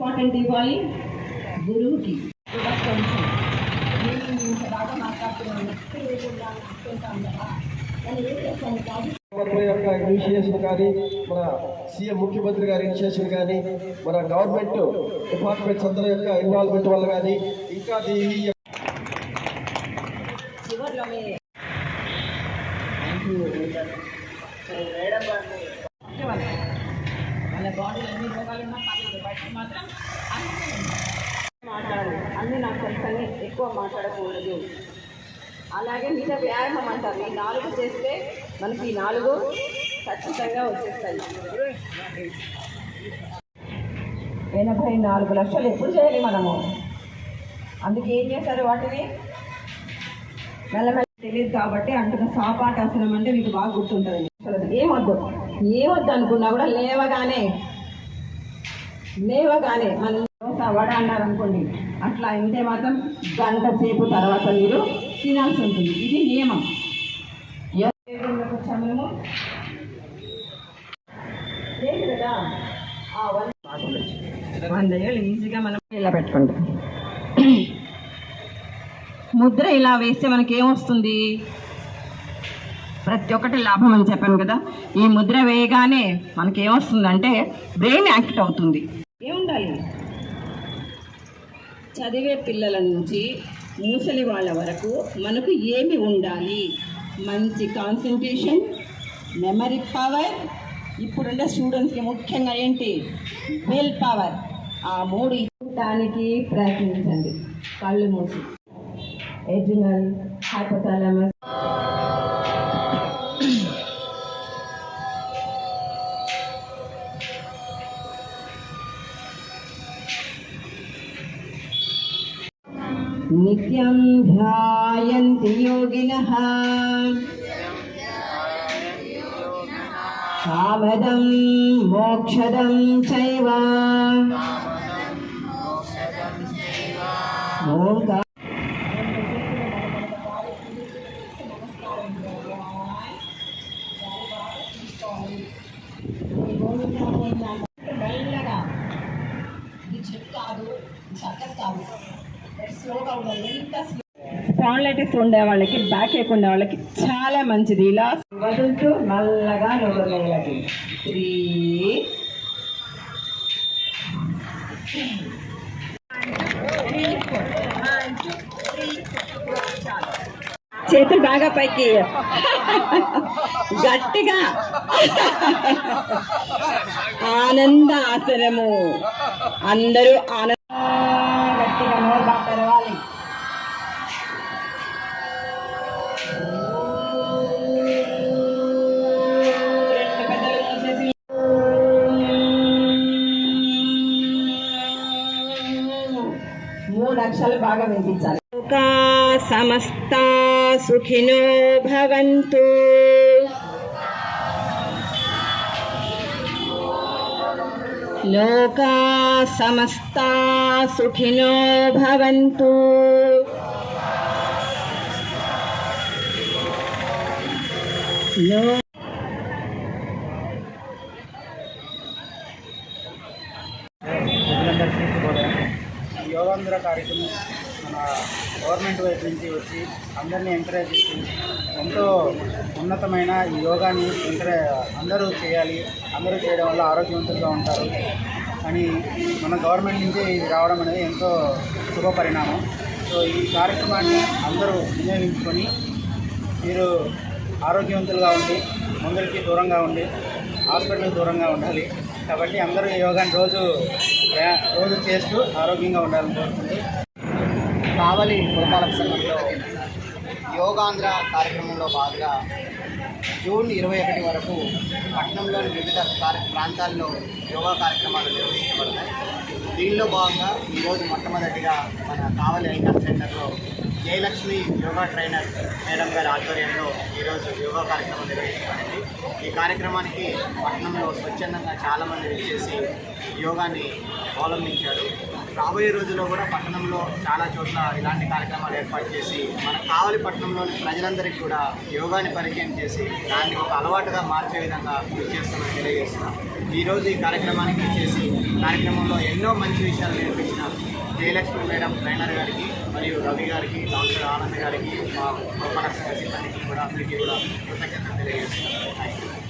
Important ఇవ్వాలి గురువుకి కూడా కొంచెం నేను ఇంత బాగా మాట్లాడుతున్నాను నెక్స్ట్ లేకుండా అనుకుంటాం కదా కానీ ఏం చేస్తాను కాదు గవర్నమెంట్ యొక్క ఇనిషియేషన్ కానీ మన సీఎం ముఖ్యమంత్రి గారి ఇనిషియేషన్ కానీ మన గవర్నమెంట్ డిపార్ట్మెంట్స్ అందరి యొక్క ఇన్వాల్వ్మెంట్ వల్ల కానీ ఇంకా ఈ చివరిలో మీ మన బాడీలో ఎన్ని రోగాలు ఉన్నా పర్లేదు మాత్రం మాట్లాడాలి అన్నీ నాకు తెలుసని ఎక్కువ మాట్లాడకూడదు. అలాగే మీద వ్యాయామం అంటారు. ఈ నాలుగు చేస్తే మనకి ఈ నాలుగు ఖచ్చితంగా వచ్చేస్తాయి. ఎనభై నాలుగు లక్షలు ఎప్పుడు చేయాలి మనము? అందుకే ఏం చేశారు వాటిని? మెల్లమెల్ల తెలియదు కాబట్టి అంటున్న సాపాటాసనం అంటే మీకు బాగా గుర్తుంటుంది. అసలు ఏమొద్దు ఏమొద్దు అనుకున్నా కూడా లేవగానే లేవగానే మనం దోశ వడ అన్నారు అనుకోండి అట్లా ఉంటే మాత్రం గంట సేపు తర్వాత మీరు తినాల్సి ఉంటుంది. ఇది నియమం. వచ్చాము లేదు కదా వంద వంద ఏళ్ళు ఈజీగా మనం ఇలా పెట్టుకుంటాం. ముద్ర ఇలా వేస్తే మనకి ఏమొస్తుంది ప్రతి ఒక్కటి లాభం అని చెప్పాను కదా. ఈ ముద్ర వేయగానే మనకి ఏమొస్తుందంటే బ్రెయిన్ యాక్టివ్ అవుతుంది. ఏముండాలి? చదివే పిల్లల నుంచి ముసలి వాళ్ళ వరకు మనకు ఏమి ఉండాలి? మంచి కాన్సన్ట్రేషన్ మెమరీ పవర్ ఇప్పుడుండే స్టూడెంట్స్కి ముఖ్యంగా ఏంటి? విల్ పవర్ ఆ మూడు ఇవ్వడానికి ప్రయత్నించండి. కళ్ళు మూసి. ఎడ్రినల్ హైపోథాలమస్ నిత్యం ధ్యాయంతి యోగిన కామదం మోక్షదం చైవ ఓంకార మెల్లగా ఇది చెట్టు కాదు సర్కస్ కాదు. స్లోగా ఉండాలి ఎంత స్పాండ్లైటిస్ ఉండే వాళ్ళకి బ్యాక్ ఏక్ ఉండే వాళ్ళకి చాలా మంచిది. ఇలా వదులుతూ నల్లగా నొరగలది త్రీ. చేతులు బాగా పైకి. గట్టిగా. ఆనంద ఆసనము. అందరూ ఆనంద బాగా తెరవాలి మూడు అక్షరాలు బాగా వినిపించాలి. సమస్త సుఖినో భవంతు. లోకా సమస్త సుఖినో భవంతు లో ప్రజలందరికీ శుభోదయం ఈ యోగాంధ్ర కార్యక్రమం మన గవర్నమెంట్ వైపు నుంచి వచ్చి అందరినీ ఎంకరేజ్ చేసి ఎంతో ఉన్నతమైన ఈ యోగాని ఎంకరే అందరూ చేయాలి. అందరూ చేయడం వల్ల ఆరోగ్యవంతులుగా ఉంటారు. అని మన గవర్నమెంట్ నుంచి ఇది రావడం అనేది ఎంతో శుభ పరిణామం సో ఈ కార్యక్రమాన్ని అందరూ వినియోగించుకొని మీరు ఆరోగ్యవంతులుగా ఉండి మందులకి దూరంగా ఉండి హాస్పిటల్కి దూరంగా ఉండాలి. కాబట్టి అందరూ ఈ యోగాని రోజు రోజు చేస్తూ ఆరోగ్యంగా ఉండాలని కోరుకుంటూ కావలి పురపాలక సంఘంలో యోగాంధ్ర కార్యక్రమంలో భాగంగా జూన్ ఇరవై ఒకటి వరకు పట్టణంలోని వివిధ కార్య ప్రాంతాల్లో యోగా కార్యక్రమాలు నిర్వహించబడతాయి. దీనిలో భాగంగా ఈరోజు మొట్టమొదటిగా మన కావలి ఐకాన్ సెంటర్లో జయలక్ష్మి యోగా ట్రైనర్ మేడం గారి ఆధ్వర్యంలో ఈరోజు యోగా కార్యక్రమం నిర్వహించబడింది. ఈ కార్యక్రమానికి పట్టణంలో స్వచ్ఛందంగా చాలామంది విచ్చేసి యోగాని అవలంబించారు. రాబోయే రోజుల్లో కూడా పట్టణంలో చాలా చోట్ల ఇలాంటి కార్యక్రమాలు ఏర్పాటు చేసి మన కావలి పట్టణంలోని ప్రజలందరికీ కూడా యోగాని పరిచయం చేసి దాన్ని ఒక అలవాటుగా మార్చే విధంగా కృషి చేస్తామని తెలియజేస్తున్నాం. ఈరోజు ఈ కార్యక్రమానికి చేసి కార్యక్రమంలో ఎన్నో మంచి విషయాలు నేర్పించిన జయలక్ష్మి మేడం ట్రైనర్ గారికి మరియు రవి గారికి డాక్టర్ ఆనంద్ గారికి మా మన సిబ్బందికి కూడా అందరికీ కూడా కృతజ్ఞతలు తెలియజేస్తున్నాం. Thank you